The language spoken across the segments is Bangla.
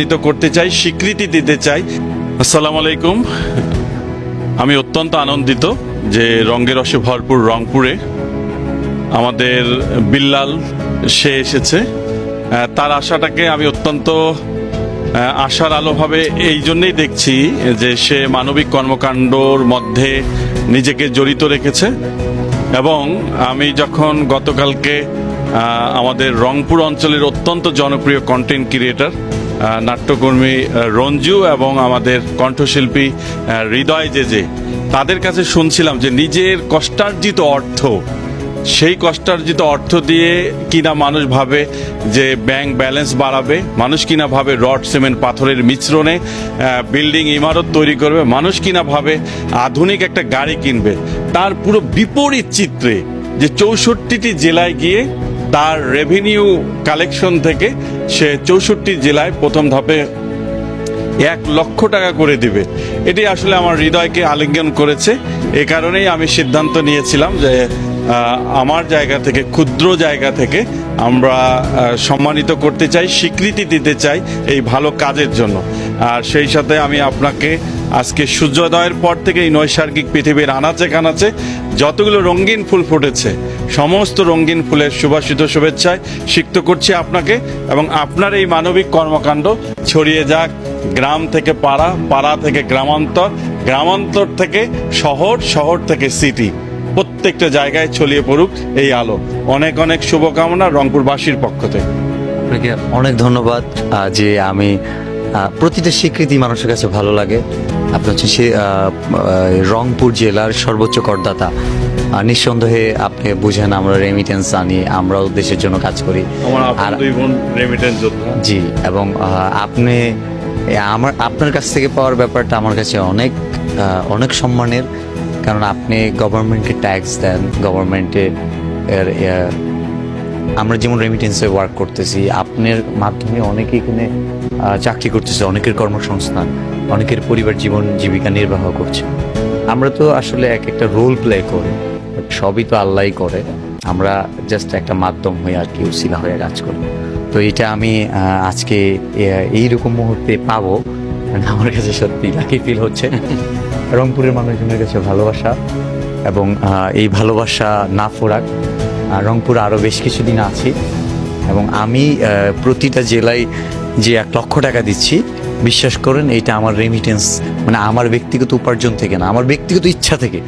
সম্মানিত করতে চাই, স্বীকৃতি দিতে চাই। আসসালামু আলাইকুম। আমি অত্যন্ত আনন্দিত যে রঙের রসে ভরপুর রংপুরে আমাদের বিল্লাল, সে এসেছে। তার আশাটাকে আমি অত্যন্ত আশার আলোভাবে এই জন্যেই দেখছি যে সে মানবিক কর্মকাণ্ডর মধ্যে নিজেকে জড়িত রেখেছে। এবং আমি যখন গতকালকে আমাদের রংপুর অঞ্চলের অত্যন্ত জনপ্রিয় কন্টেন্ট ক্রিয়েটর নাট্যকর্মী রঞ্জু এবং আমাদের কণ্ঠশিল্পী হৃদয় যে যে, তাদের কাছে শুনছিলাম যে নিজের কষ্টার্জিত অর্থ, সেই কষ্টার্জিত অর্থ দিয়ে কিনা মানুষ ভাবে যে ব্যাংক ব্যালেন্স বাড়াবে, মানুষ কিনা ভাবে রড, সিমেন্ট, পাথরের মিশ্রণে বিল্ডিং, ইমারত তৈরি করবে, মানুষ কিনা ভাবে আধুনিক একটা গাড়ি কিনবে। তার পুরো বিপরীত চিত্রে যে চৌষট্টিটি জেলায় গিয়ে তার রেভিনিউ কালেকশন থেকে সে চৌষট্টি জেলায় প্রথম ধাপে এক লক্ষ টাকা করে দিবে। এটি আসলে আমার হৃদয়কে আলিঙ্গন করেছে। এ কারণেই আমি সিদ্ধান্ত নিয়েছিলাম যে আমার জায়গা থেকে, ক্ষুদ্র জায়গা থেকে আমরা সম্মানিত করতে চাই, স্বীকৃতি দিতে চাই এই ভালো কাজের জন্য। আর সেই সাথে আমি আপনাকে আজকে সূর্যোদয়ের পর থেকে এই নৈসর্গিক পৃথিবীর আনাচে কানাচে যতগুলো রঙিন ফুল ফুটেছে, সমস্ত রঙিন ফুলের সুবাসিত শুভেচ্ছায় সিক্ত করছি আপনাকে এবং আপনার এই মানবিক কর্মকাণ্ড ছড়িয়ে যাক। গ্রাম থেকে পাড়া পাড়া থেকে গ্রামান্তর গ্রামান্তর থেকে শহর শহর থেকে সিটি। প্রত্যেকটা জায়গায় ছড়িয়ে পড়ুক এই আলো। অনেক অনেক শুভকামনা রংপুরবাসীর পক্ষ থেকে। আপনাকে অনেক ধন্যবাদ যে আমি প্রতিটা স্বীকৃতি মানুষের কাছে ভালো লাগে। আপনি হচ্ছে সে রংপুর জেলার সর্বোচ্চ করদাতা। নিঃসন্দেহে আপনি বুঝেন আমরা রেমিটেন্স আনি আমরাও দেশের জন্য কাজ করি। আর জি এবং আপনি আমার আপনার কাছ থেকে পাওয়ার ব্যাপারটা আমার কাছে অনেক অনেক সম্মানের। কারণ আপনি গভর্নমেন্টকে ট্যাক্স দেন গভর্নমেন্টে এর আমরা যেমন রেমিটেন্সে ওয়ার্ক করতেছি আপনার মাধ্যমে অনেকে এখানে চাকরি করতেছে অনেকের কর্মসংস্থান। অনেকের পরিবার জীবন জীবিকা নির্বাহ করছে। আমরা তো আসলে এক একটা রোল প্লে করি সবই তো আল্লাহই করে। আমরা জাস্ট একটা মাধ্যম হয়ে আর কি উসিলা হয়ে কাজ করি। তো এটা আমি আজকে এইরকম মুহূর্তে পাবো আমার কাছে সত্যি লাকি ফিল হচ্ছে। রংপুরের মানুষজনের কাছে ভালোবাসা, এবং এই ভালোবাসা না ফোরাক রংপুর আরও বেশ কিছুদিন আছি, এবং আমি প্রতিটা জেলায় যে এক লক্ষ টাকা দিচ্ছি বিশ্বাস করেন এটা আমার রেমিটেন্স মানে আমার ব্যক্তিগত উপার্জন থেকে না আমার ব্যক্তিগত ইচ্ছা থেকে।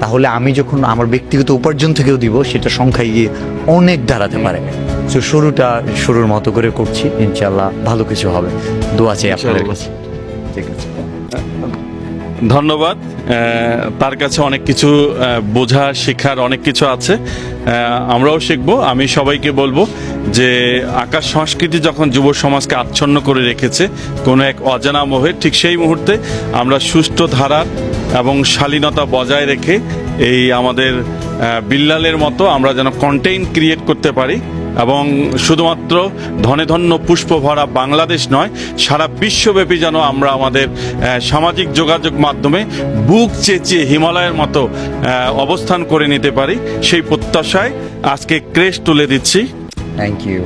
তাহলে আমি যখন আমার ব্যক্তিগত উপার্জন থেকেও দিব সেটা সংখ্যায় গিয়ে অনেক দাঁড়াতে পারে। তো শুরুটা শুরুর মতো করে করছি ইনশাল্লাহ ভালো কিছু হবে। দোয়া চাই আপনাদের কাছে। ধন্যবাদ। তার কাছে অনেক কিছু বোঝা, শেখার অনেক কিছু আছে। আমরাও শিখব। আমি সবাইকে বলব যে আকাশ সংস্কৃতি যখন যুব সমাজকে আচ্ছন্ন করে রেখেছে, কোনো এক অজানা মোহে, ঠিক সেই মুহূর্তে আমরা সুষ্ঠু ধারার এবং শালীনতা বজায় রেখে এই আমাদের বিল্লালের মতো আমরা যেন কন্টেন্ট ক্রিয়েট করতে পারি। এবং শুধুমাত্র ধনে ধন্য পুষ্প ভরা বাংলাদেশ নয়, সারা বিশ্বব্যাপী যেন আমরা আমাদের সামাজিক যোগাযোগ মাধ্যমে বুক চেঁচিয়ে হিমালয়ের মতো অবস্থান করে নিতে পারি। সেই প্রত্যাশায় আজকে ক্রেশ তুলে দিচ্ছি। Thank you